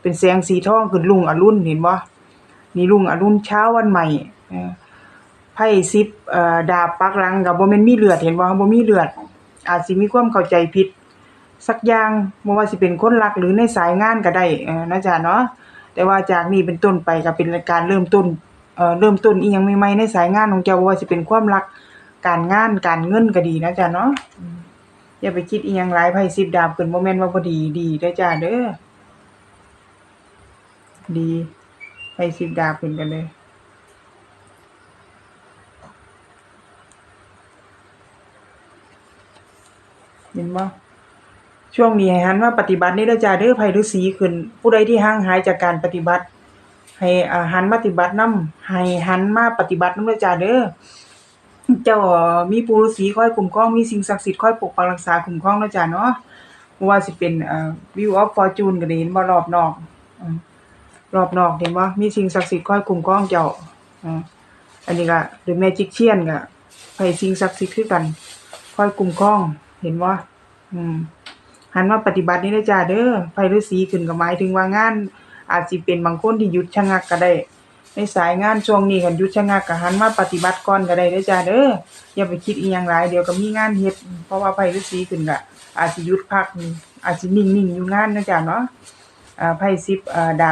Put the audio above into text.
เป็นแสงสีทองขึ้นรุ่งอรุณเห็นบ่นี่รุ่งอรุณเช้าวันใหม่เออไพ่สิบเอ่อดาบปักหลังก็บ่แม่นมีเลือดเห็นบ่บ่มีเลือด อาจสิมีความเข้าใจผิด สักอย่างบ่ว่าสิเป็นคนรักหรือในสายงานก็ได้เออนะจ๊ะเนาะแต่ว่าจากนี้เป็นต้นไปก็เป็นการเริ่มต้นเอ่อเริ่มต้นอีหยังใหม่ๆในสายงานของเจ้าบ่ว่าสิเป็นความรักการงานการเงินก็ดีนะจ๊ะเนาะอืมอย่าไปคิดอีหยังหลายไพ่สิบดาบขึ้นบ่แม่นว่าบ่ดีดีเด้อจ้าเด้อ ดีไพ่สิบดาบขึ้นกันเลย เห็นบ่ช่วงนี้ให้หันมาปฏิบัตินี่ด้จ้าเด้อไผฤาษีขึ้น ผู้ใดที่ห่างหายจากการปฏิบัติ ให้อ่าหันมาปฏิบัติน้ำให้หันมาปฏิบัตินำเด้จ้าเด้อเจ้ามีปูฤาษีคอยคุ้มครองมีสิ่งศักดิ์สิทธิ์คอยปกปักรักษาคุ้มครองเด้จ้าเนาะว่าสิเป็นเอ่อ View of Fortune ก็ได้เห็นบ่รอบนอกอ รอบนอกเห็นบ่ามีสิ่งศักดิ์สิทธิ์คอยคุ้มครองเจ้าะอันนี้ก็ The Magician ก็ให้สิ่งศักดิ์สิทธิ์คือกันคอยคุ้มครอง เห็นบ่าอืมหันมาปฏิบัตินี่เด้จ้าเด้อไผฤาษีขึ้นก็หมายถึงว่างาน อาจสิเป็นบางคนที่หยุดชะงักก็ได้ ในสายงานช่วงนี้คันหยุดชะงักก็หันมาปฏิบัติก่อนก็ได้เด้อจ้าเด้ออย่าไปคิดอีหยังหลายเดี๋ยวก็มีงานเฮ็ดเพราะว่าไผฤาษีขึ้นก็อาจสิหยุดพักอาจสินิ่งๆอยู่งานนะจ้าเนาะอ่าไพ่10อ่าดาบ